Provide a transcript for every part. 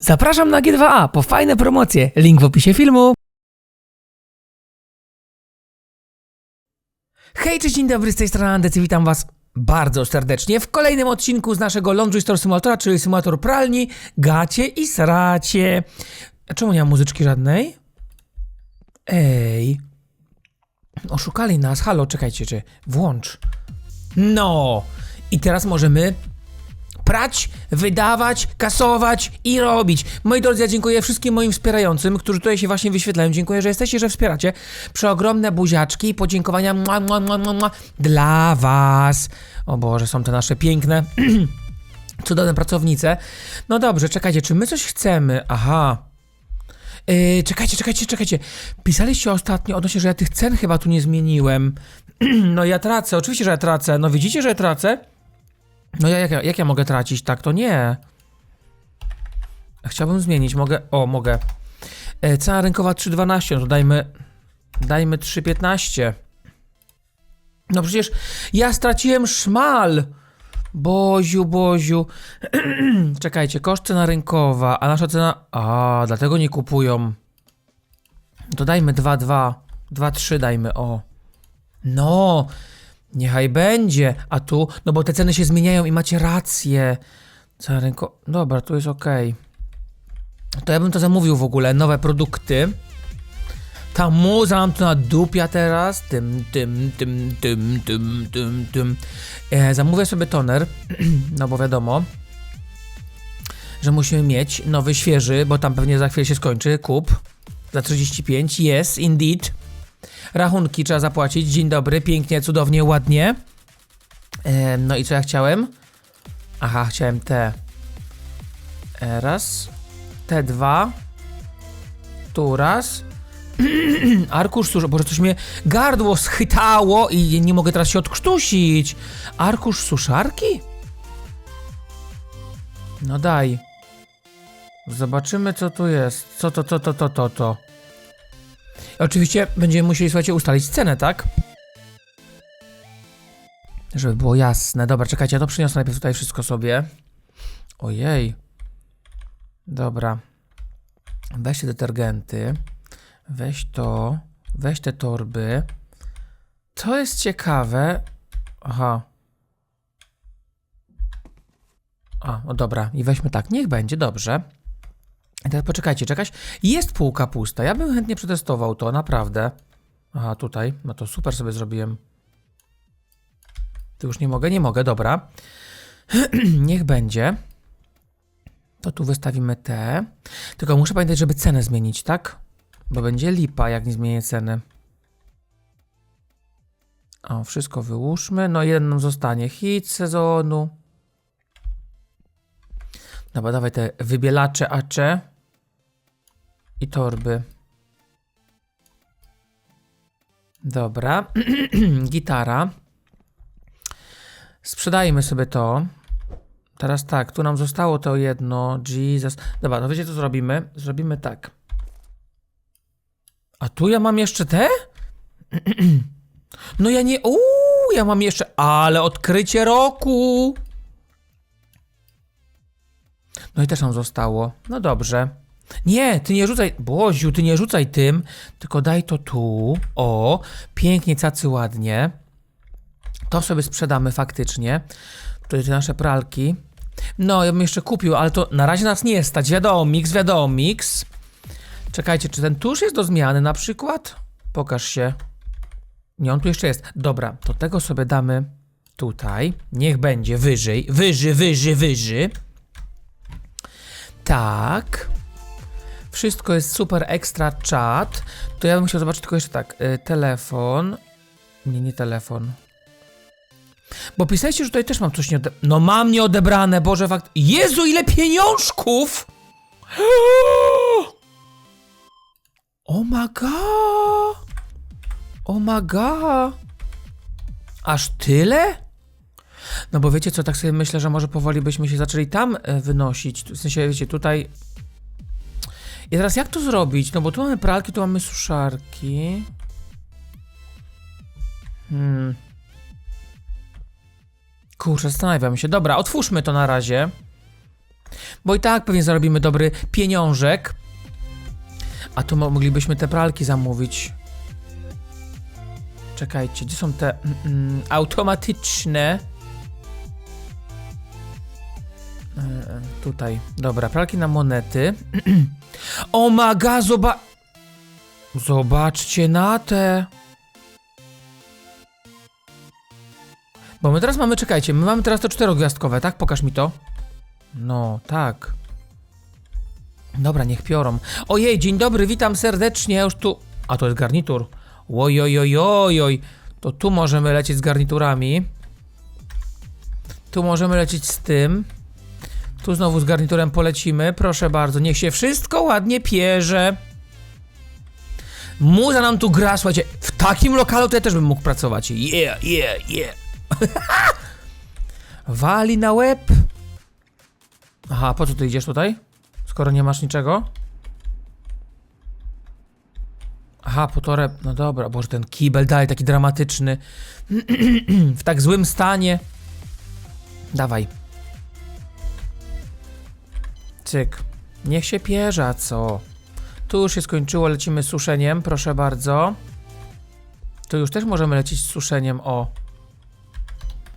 Zapraszam na G2A po fajne promocje. Link w opisie filmu. Hej, cześć, dzień dobry, z tej strony Andecy, witam was bardzo serdecznie w kolejnym odcinku z naszego Laundry Store Simulatora, czyli symulator pralni, gacie i sracie. Czemu nie ma muzyczki żadnej? Ej. Oszukali nas. Halo, czekajcie, czy włącz. No. I teraz możemy prać, wydawać, kasować i robić. Moi drodzy, ja dziękuję wszystkim moim wspierającym, którzy tutaj się właśnie wyświetlają. Dziękuję, że jesteście, że wspieracie. Przeogromne buziaczki i podziękowania mua, mua, mua, mua, dla was. O Boże, są te nasze piękne, cudowne pracownice. No dobrze, czekajcie, czy my coś chcemy? Aha. Yy, czekajcie, czekajcie, czekajcie. Pisaliście ostatnio odnośnie, że ja tych cen chyba tu nie zmieniłem. no ja tracę, oczywiście, że ja tracę. No widzicie, że ja tracę? No ja, jak, ja- jak ja mogę tracić? Tak, to nie. Chciałbym zmienić, mogę... O, mogę. E, cena rynkowa 3,12, no to dajmy... Dajmy 3,15. No przecież ja straciłem szmal. Boziu, Boziu. Czekajcie, koszt cena rynkowa, a nasza cena... A, dlatego nie kupują. To dajmy 2,2. 2,3 dajmy, o. No, niechaj będzie. A tu, no bo te ceny się zmieniają i macie rację. Cena rynko... Dobra, tu jest ok. To ja bym to zamówił w ogóle, nowe produkty. Ta muza nam tu nadupia teraz. Tym, tym, tym, tym, tym, tym, tym. E, zamówię sobie toner, no bo wiadomo, że musimy mieć nowy, świeży, bo tam pewnie za chwilę się skończy. Kup za 35. Yes, indeed. Rachunki trzeba zapłacić. Dzień dobry, pięknie, cudownie, ładnie. E, no i co ja chciałem? Aha, chciałem te. Raz. Te dwa. Tu raz. Arkusz suszarki. Boże, coś mnie gardło schytało i nie mogę teraz się odkrztusić. Arkusz suszarki? No daj. Zobaczymy, co tu jest. Co to, to, to, to, to, to. Oczywiście będziemy musieli, słuchajcie, ustalić cenę, tak? Żeby było jasne. Dobra, czekajcie, ja to przyniosę najpierw tutaj wszystko sobie. Ojej. Dobra. Weź te detergenty. Weź to. Weź te torby. To jest ciekawe. Aha. A, no dobra. I weźmy tak. Niech będzie, dobrze. Teraz poczekajcie, czekać. Jest półka pusta. Ja bym chętnie przetestował to, naprawdę. Aha, tutaj. No to super sobie zrobiłem. Tu już nie mogę, nie mogę, dobra. Niech będzie. To tu wystawimy te. Tylko muszę pamiętać, żeby cenę zmienić, tak? Bo będzie lipa, jak nie zmienię ceny. O, wszystko wyłóżmy. No, jeden nam zostanie. Hit sezonu. Dobra, dawaj te wybielacze AC i torby. Dobra. Gitara. Sprzedajmy sobie to. Teraz tak, tu nam zostało to jedno. Jesus. Dobra, no wiecie co zrobimy? Zrobimy tak. A tu ja mam jeszcze te? No ja nie. Uuu, ja mam jeszcze. Ale odkrycie roku! No i też nam zostało. No dobrze. Nie, ty nie rzucaj. Boziu, ty nie rzucaj tym, tylko daj to tu. O, pięknie, cacy ładnie. To sobie sprzedamy faktycznie. Tutaj te nasze pralki. No, ja bym jeszcze kupił, ale to na razie nas nie stać. Wiadomo, mix, wiadomo, mix. Czekajcie, czy ten tusz jest do zmiany na przykład? Pokaż się. Nie, on tu jeszcze jest. Dobra, to tego sobie damy tutaj. Niech będzie wyżej, wyżej, wyżej, wyżej. Tak. Wszystko jest super ekstra czat. To ja bym chciał zobaczyć tylko jeszcze tak. Y, telefon. Nie, nie telefon. Bo pisaliście, że tutaj też mam coś nie ode... No mam nieodebrane, Boże fakt. Jezu, ile pieniążków! O my god! O my god! Aż tyle? No bo wiecie co, tak sobie myślę, że może powoli byśmy się zaczęli tam e, wynosić. W sensie, wiecie, tutaj... I teraz jak to zrobić? No bo tu mamy pralki, tu mamy suszarki. Hmm. Kurczę, zastanawiam się. Dobra, otwórzmy to na razie. Bo i tak pewnie zarobimy dobry pieniążek. A tu mo- moglibyśmy te pralki zamówić. Czekajcie, gdzie są te mm, mm, automatyczne? Tutaj. Dobra, pralki na monety. o maga, zoba... Zobaczcie na te. Bo my teraz mamy, czekajcie, my mamy teraz to czterogwiazdkowe, tak? Pokaż mi to. No, tak. Dobra, niech piorą. Ojej, dzień dobry, witam serdecznie, już tu... A, to jest garnitur. Ojojojojoj. To tu możemy lecieć z garniturami. Tu możemy lecieć z tym. Tu znowu z garniturem polecimy. Proszę bardzo, niech się wszystko ładnie pierze. Muza nam tu gra, słuchajcie. W takim lokalu to ja też bym mógł pracować. Yeah, yeah, yeah. Wali na łeb. Aha, po co ty idziesz tutaj? Skoro nie masz niczego? Aha, po torę. No dobra, boże, ten kibel dalej taki dramatyczny. w tak złym stanie. Dawaj. Cyk. Niech się pierza, co? Tu już się skończyło, lecimy suszeniem, proszę bardzo. Tu już też możemy lecieć suszeniem, o.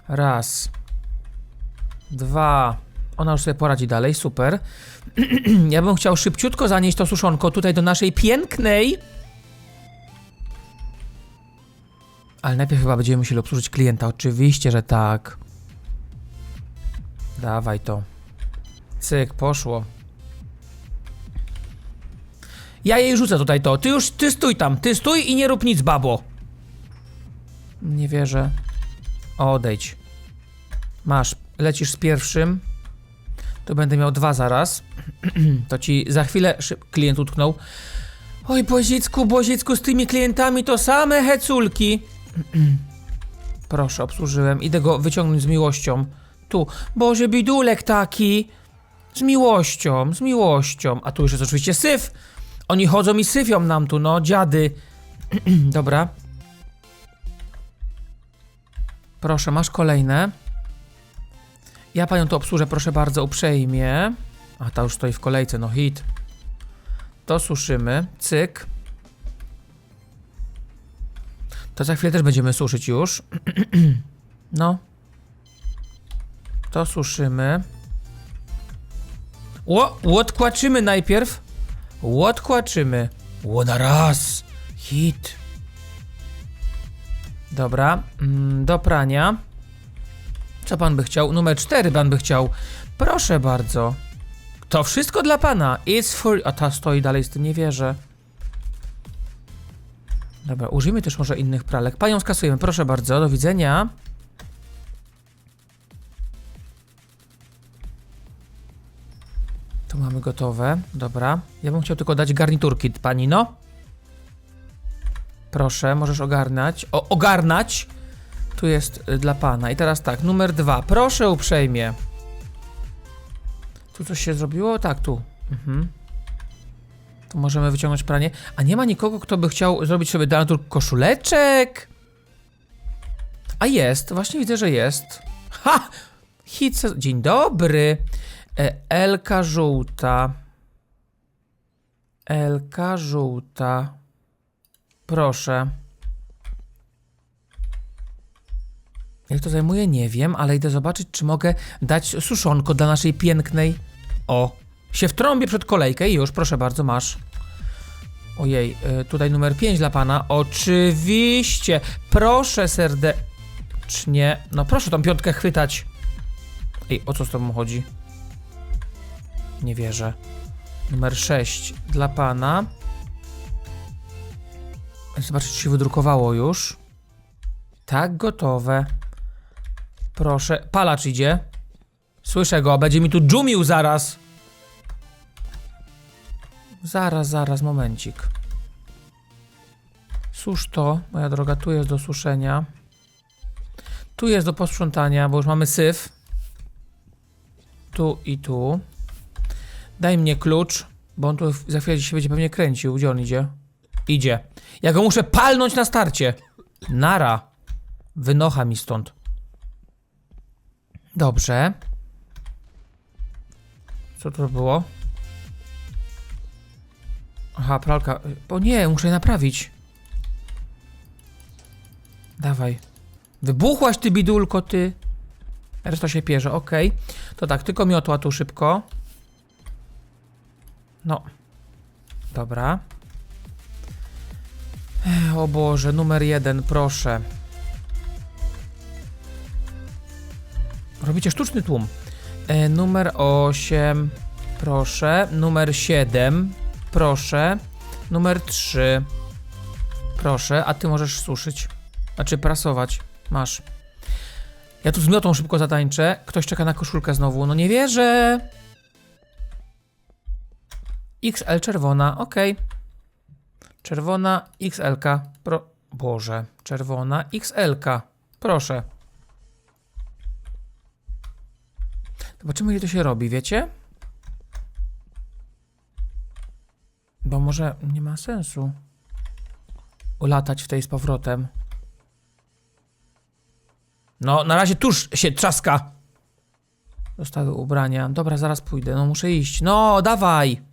Raz. Dwa. Ona już sobie poradzi dalej, super. ja bym chciał szybciutko zanieść to suszonko tutaj do naszej pięknej. Ale najpierw chyba będziemy musieli obsłużyć klienta. Oczywiście, że tak. Dawaj to. Cyk, poszło. Ja jej rzucę tutaj to. Ty już, ty stój tam, ty stój i nie rób nic, babo. Nie wierzę. Odejdź. Masz, lecisz z pierwszym. To będę miał dwa zaraz. to ci za chwilę szyb... klient utknął. Oj, Bozicku, Bozicku, z tymi klientami to same heculki. Proszę, obsłużyłem. Idę go wyciągnąć z miłością. Tu. Boże, bidulek taki. Z miłością, z miłością. A tu już jest oczywiście syf. Oni chodzą i syfią nam tu, no, dziady. Dobra. Proszę, masz kolejne. Ja panią to obsłużę, proszę bardzo, uprzejmie. A ta już stoi w kolejce, no hit. To suszymy. Cyk. To za chwilę też będziemy suszyć już. no. To suszymy. Ło, najpierw. Łodkłaczymy. Łoda raz. Hit. Dobra. Mm, do prania. Co pan by chciał? Numer 4 pan by chciał. Proszę bardzo. To wszystko dla pana. It's for... A ta stoi dalej z tym, nie wierzę. Dobra, użyjmy też może innych pralek. Panią skasujemy, proszę bardzo, do widzenia. Tu mamy gotowe, dobra. Ja bym chciał tylko dać garniturki, pani, no. Proszę, możesz ogarnać. O, ogarnać! Tu jest y, dla pana. I teraz tak, numer dwa. Proszę uprzejmie. Tu coś się zrobiło? Tak, tu. Mhm. Tu możemy wyciągnąć pranie. A nie ma nikogo, kto by chciał zrobić sobie garnitur koszuleczek? A jest, właśnie widzę, że jest. Ha! Hit se- Dzień dobry. E, Elka żółta. Elka żółta. Proszę. Jak to zajmuje, nie wiem, ale idę zobaczyć, czy mogę dać suszonko dla naszej pięknej. O, się wtrąbię przed kolejkę i już, proszę bardzo, masz. Ojej, y, tutaj numer 5 dla pana. Oczywiście, proszę serdecznie. No proszę tą piątkę chwytać. Ej, o co z tobą chodzi? Nie wierzę. Numer 6 dla pana. Zobaczyć, czy się wydrukowało już. Tak, gotowe. Proszę. Palacz idzie. Słyszę go, będzie mi tu dżumił zaraz. Zaraz, zaraz, momencik. Susz to, moja droga, tu jest do suszenia. Tu jest do posprzątania, bo już mamy syf. Tu i tu. Daj mnie klucz, bo on tu za chwilę się będzie pewnie kręcił. Gdzie on idzie? Idzie. Ja go muszę palnąć na starcie. Nara. Wynocha mi stąd. Dobrze. Co to było? Aha, pralka. O nie, muszę je naprawić. Dawaj. Wybuchłaś ty, bidulko, ty. Reszta się pierze, okej. To tak, tylko miotła tu szybko. No. Dobra. O Boże, numer jeden, proszę. Robicie sztuczny tłum. E, numer 8, proszę. Numer 7, proszę. Numer 3, proszę. A ty możesz suszyć. Znaczy prasować. Masz. Ja tu z miotą szybko zatańczę. Ktoś czeka na koszulkę znowu. No nie wierzę. XL czerwona, ok. Czerwona XL. -ka. Pro... Boże, czerwona XL. -ka. Proszę. Zobaczymy, ile to się robi, wiecie? Bo może nie ma sensu ulatać w tej z powrotem. No, na razie tuż się trzaska. Zostały ubrania. Dobra, zaraz pójdę. No, muszę iść. No, dawaj.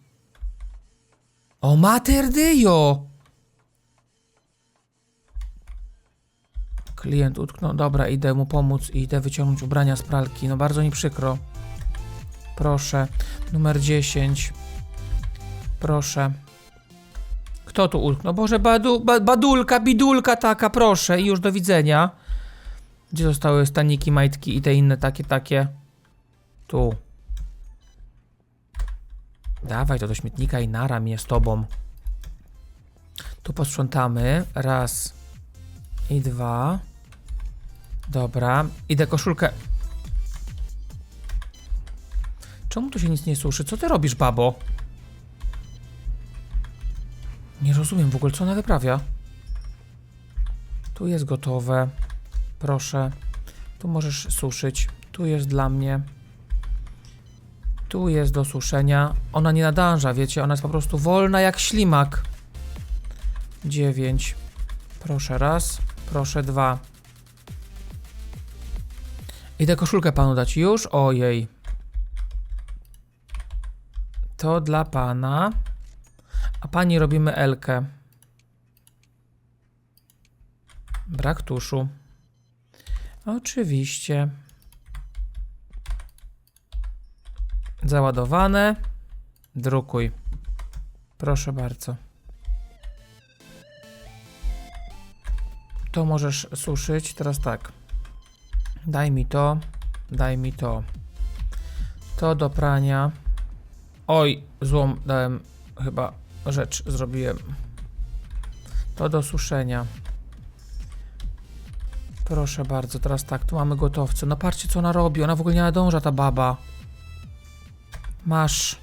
O, mater Dio. Klient utknął. Dobra, idę mu pomóc i idę wyciągnąć ubrania z pralki. No, bardzo mi przykro. Proszę. Numer 10. Proszę. Kto tu utknął? Boże, badu, ba, badulka, bidulka taka, proszę. I już do widzenia. Gdzie zostały staniki, majtki i te inne takie, takie? Tu. Dawaj to do śmietnika i nara mnie z tobą. Tu posprzątamy. Raz i dwa. Dobra. Idę koszulkę. Czemu tu się nic nie suszy? Co ty robisz, babo? Nie rozumiem w ogóle, co ona wyprawia. Tu jest gotowe. Proszę. Tu możesz suszyć. Tu jest dla mnie. Tu jest do suszenia. Ona nie nadąża, wiecie? Ona jest po prostu wolna jak ślimak. Dziewięć. Proszę raz. Proszę dwa. Idę koszulkę panu dać. Już? Ojej. To dla pana. A pani robimy Elkę. Brak tuszu. Oczywiście. Załadowane. Drukuj. Proszę bardzo. To możesz suszyć. Teraz tak. Daj mi to. Daj mi to. To do prania. Oj, złą dałem chyba rzecz zrobiłem. To do suszenia. Proszę bardzo, teraz tak, tu mamy gotowce. No patrzcie, co ona robi. Ona w ogóle nie nadąża, ta baba. Masz.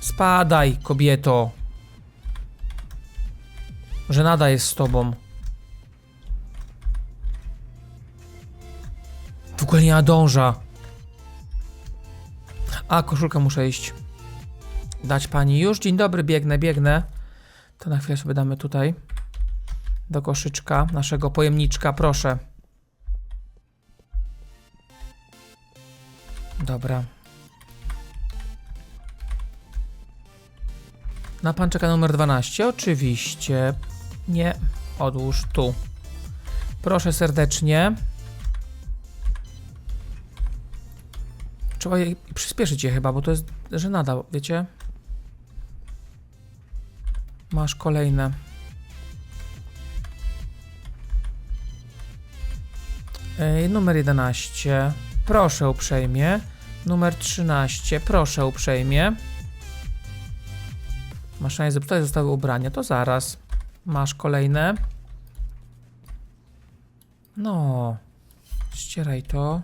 Spadaj, kobieto. Żenada jest z tobą. W ogóle nie nadąża. A, koszulkę muszę iść. Dać pani już. Dzień dobry, biegnę, biegnę. To na chwilę sobie damy tutaj. Do koszyczka naszego pojemniczka, proszę. Dobra. Na pan czeka numer 12? Oczywiście. Nie. Odłóż tu. Proszę serdecznie. Trzeba je, przyspieszyć je chyba, bo to jest żenada, wiecie? Masz kolejne. Ej, numer 11. Proszę uprzejmie. Numer 13. Proszę uprzejmie. Maszynie tutaj zostały ubrania. To zaraz. Masz kolejne. No. Ścieraj to.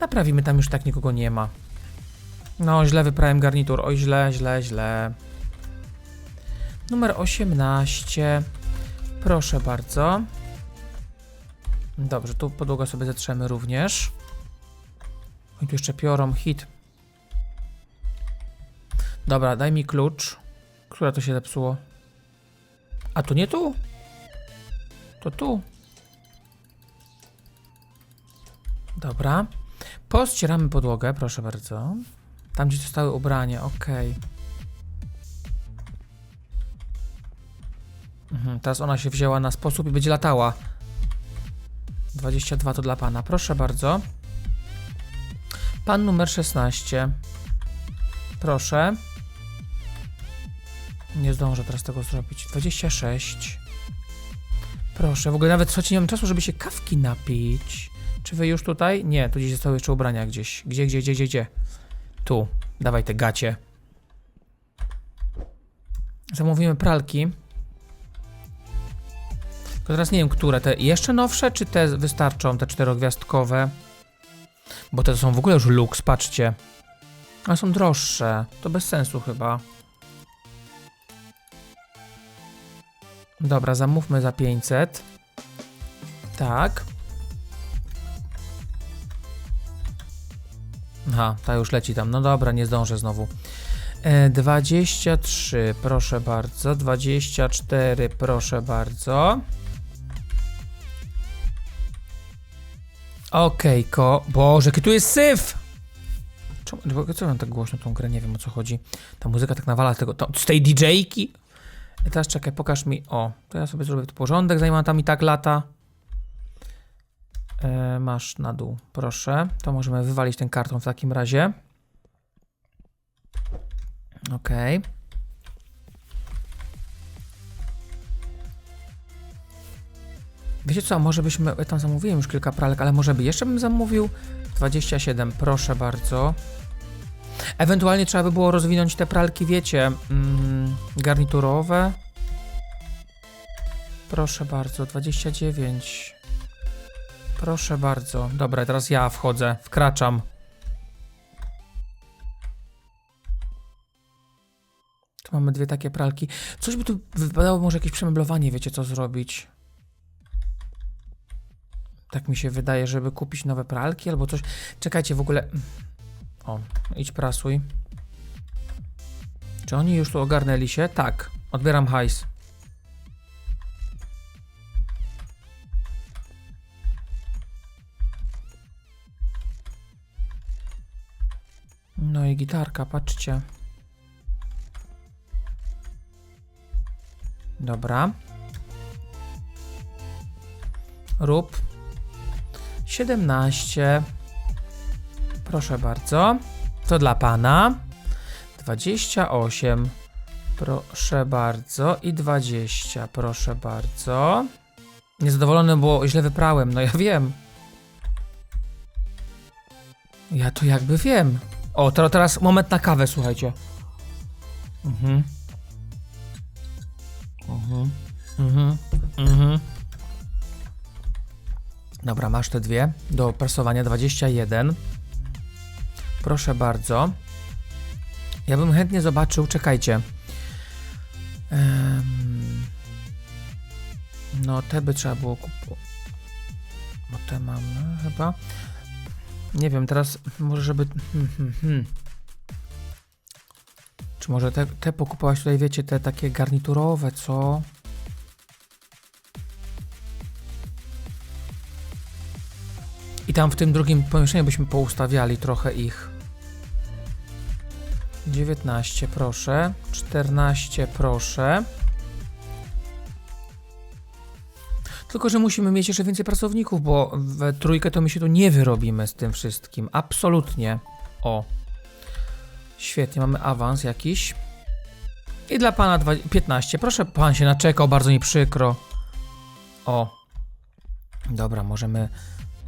Naprawimy, tam już tak nikogo nie ma. No, źle wyprałem garnitur. Oj, źle, źle, źle. Numer 18. Proszę bardzo. Dobrze, tu podłogę sobie zetrzemy również. Oj, tu jeszcze piorą, hit. Dobra, daj mi klucz. Które to się zepsuło? A tu nie tu? To tu. Dobra. Pościeramy podłogę, proszę bardzo. Tam, gdzie zostały ubrania, okej. Mhm, teraz ona się wzięła na sposób i będzie latała. 22 to dla pana, proszę bardzo. Pan numer 16. Proszę. Nie zdążę teraz tego zrobić. 26. Proszę, w ogóle nawet słuchajcie, nie mam czasu, żeby się kawki napić. Czy wy już tutaj? Nie, tu gdzieś zostały jeszcze ubrania gdzieś. Gdzie, gdzie, gdzie, gdzie, gdzie? Tu. Dawaj te gacie. Zamówimy pralki. Tylko teraz nie wiem, które te jeszcze nowsze, czy te wystarczą, te czterogwiazdkowe? Bo te są w ogóle już luks, patrzcie. Ale są droższe. To bez sensu chyba. Dobra, zamówmy za 500. Tak. Aha, ta już leci tam. No dobra, nie zdążę znowu. E, 23, proszę bardzo. 24, proszę bardzo. Okej, ko. Boże, jaki tu jest syf! Czemu, co mam tak głośno tą grę? Nie wiem o co chodzi. Ta muzyka tak nawala tego, to, z tej DJ-ki. I teraz czekaj, pokaż mi. O, to ja sobie zrobię tu porządek, zanim tam i tak lata. E, masz na dół, proszę. To możemy wywalić ten karton w takim razie. Okej. Wiecie co, może byśmy, ja tam zamówiłem już kilka pralek, ale może by jeszcze bym zamówił 27, proszę bardzo. Ewentualnie trzeba by było rozwinąć te pralki, wiecie, mm, garniturowe. Proszę bardzo, 29. Proszę bardzo. Dobra, teraz ja wchodzę, wkraczam. Tu mamy dwie takie pralki. Coś by tu wypadało, może jakieś przemeblowanie, wiecie co zrobić. Tak mi się wydaje, żeby kupić nowe pralki albo coś. Czekajcie, w ogóle. O, idź prasuj. Czy oni już tu ogarnęli się? Tak. Odbieram hajs. No i gitarka, patrzcie. Dobra. Rób. 17. Proszę bardzo. To dla pana. 28. Proszę bardzo. I 20. Proszę bardzo. Niezadowolony, bo źle wyprałem. No ja wiem. Ja to jakby wiem. O, teraz moment na kawę, słuchajcie. Mhm. Dobra, masz te dwie do prasowania 21. Proszę bardzo. Ja bym chętnie zobaczył, czekajcie. No, te by trzeba było kupować. Bo te mamy chyba. Nie wiem, teraz może żeby. Hmm, hmm, hmm. Czy może te, te pokupować tutaj, wiecie, te takie garniturowe, co? I tam w tym drugim pomieszczeniu byśmy poustawiali trochę ich. 19 proszę, 14 proszę. Tylko, że musimy mieć jeszcze więcej pracowników, bo w trójkę to my się tu nie wyrobimy z tym wszystkim. Absolutnie. O. Świetnie, mamy awans jakiś. I dla pana dwa- 15. Proszę, pan się naczekał, bardzo mi przykro. O. Dobra, możemy...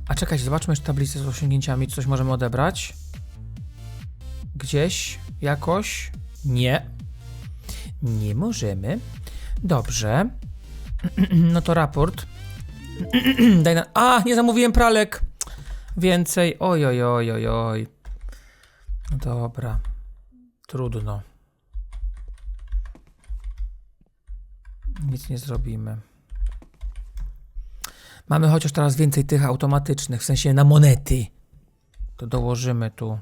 A czekajcie, zobaczmy jeszcze tablicę z osiągnięciami, coś możemy odebrać. Gdzieś, jakoś. Nie. Nie możemy. Dobrze. No to raport. Daj na... A, nie zamówiłem pralek. Więcej. Oj, oj, oj, oj, oj. No Dobra. Trudno. Nic nie zrobimy. Mamy chociaż teraz więcej tych automatycznych, w sensie na monety. To dołożymy tu.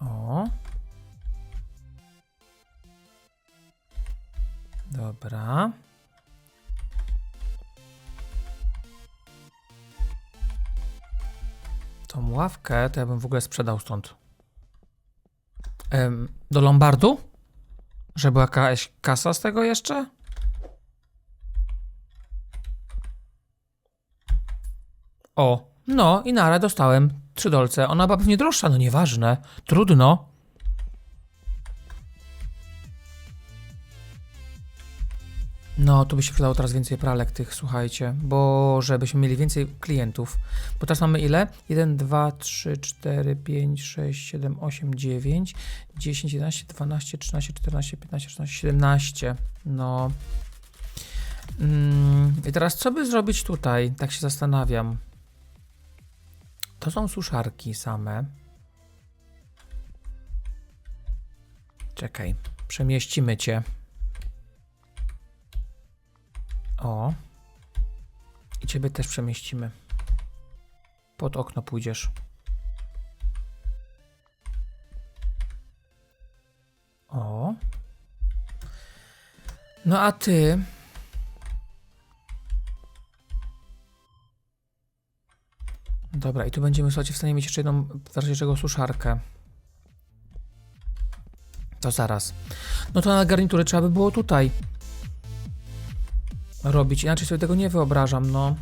O. Dobra. Tą ławkę to ja bym w ogóle sprzedał stąd. Ehm, do Lombardu? Żeby była jakaś kasa z tego jeszcze? O, no i nara dostałem trzy dolce. Ona była pewnie droższa, no nieważne. Trudno. No, tu by się przydało teraz więcej pralek tych, słuchajcie, bo żebyśmy mieli więcej klientów. Bo teraz mamy ile? 1, 2, 3, 4, 5, 6, 7, 8, 9, 10, 11, 12, 13, 14, 15, 16, 17. No. Mm, I teraz co by zrobić tutaj? Tak się zastanawiam. To są suszarki same. Czekaj, przemieścimy cię. O. I ciebie też przemieścimy. Pod okno pójdziesz. O. No a ty. Dobra, i tu będziemy, słuchajcie, w stanie mieć jeszcze jedną, w czego, suszarkę. To zaraz. No to na garnitury trzeba by było tutaj robić. Inaczej sobie tego nie wyobrażam, no.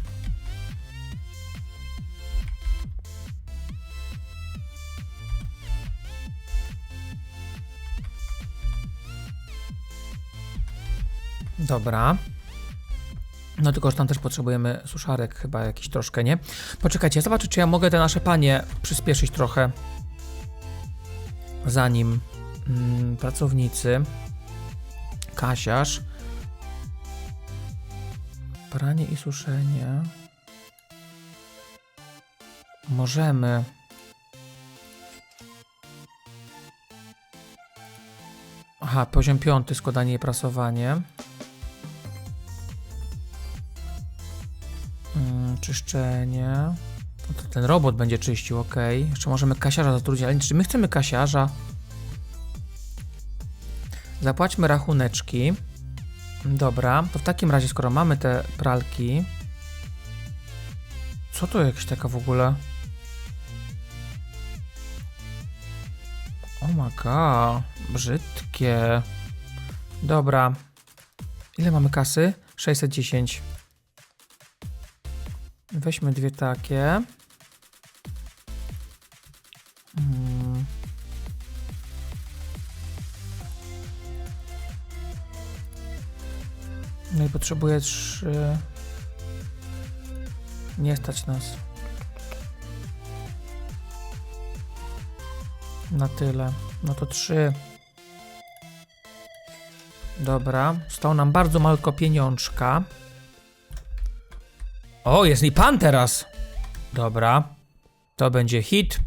Dobra. No tylko, że tam też potrzebujemy suszarek chyba jakiś troszkę, nie? Poczekajcie, zobaczę, czy ja mogę te nasze panie przyspieszyć trochę. Zanim mm, pracownicy. Kasiarz. Pranie i suszenie. Możemy. Aha, poziom piąty, składanie i prasowanie. Mm, czyszczenie. No ten robot będzie czyścił, ok. Jeszcze możemy kasiarza zatrudnić, ale czy my chcemy kasiarza? Zapłaćmy rachuneczki. Dobra, to w takim razie, skoro mamy te pralki. Co to jakaś taka w ogóle? O my god, brzydkie. Dobra. Ile mamy kasy? 610. Weźmy dwie takie. No i potrzebuję trzy. Nie stać nas. Na tyle. No to trzy. Dobra. Stał nam bardzo malko pieniążka. O, jest i pan teraz. Dobra. To będzie hit.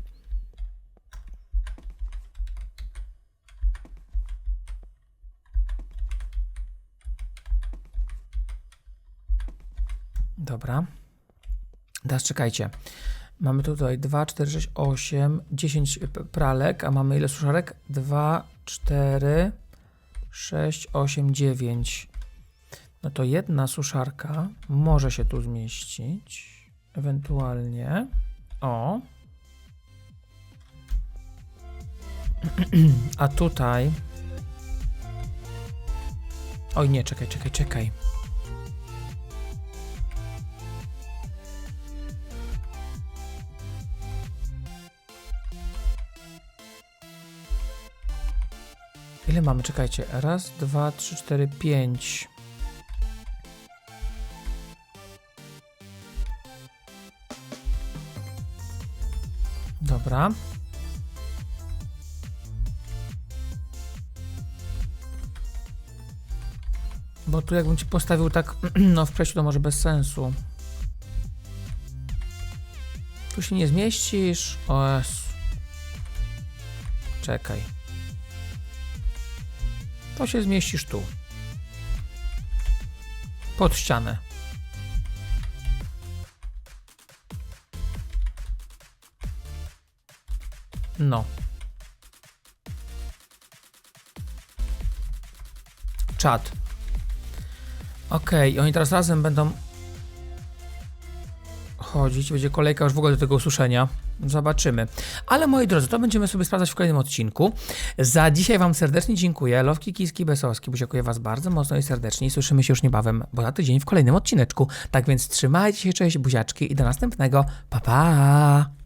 Dobra. Teraz czekajcie. Mamy tutaj 2, 4, 6, 8, 10 p- pralek, a mamy ile suszarek? 2, 4, 6, 8, 9. No to jedna suszarka może się tu zmieścić. Ewentualnie. O. A tutaj. Oj, nie, czekaj, czekaj, czekaj. Ile mamy? Czekajcie. Raz, dwa, trzy, cztery, pięć. Dobra. Bo tu jakbym ci postawił tak, no w przejściu to może bez sensu. Tu się nie zmieścisz. O. Czekaj. To się zmieścisz tu. Pod ścianę. No. Czad. Okej, oni teraz razem będą schodzić. Będzie kolejka już w ogóle do tego ususzenia. Zobaczymy. Ale moi drodzy, to będziemy sobie sprawdzać w kolejnym odcinku. Za dzisiaj Wam serdecznie dziękuję. Lowki, Kiski, Besowski. Dziękuję Was bardzo mocno i serdecznie. I słyszymy się już niebawem, bo za tydzień w kolejnym odcineczku. Tak więc trzymajcie się, cześć, buziaczki i do następnego. Pa, pa!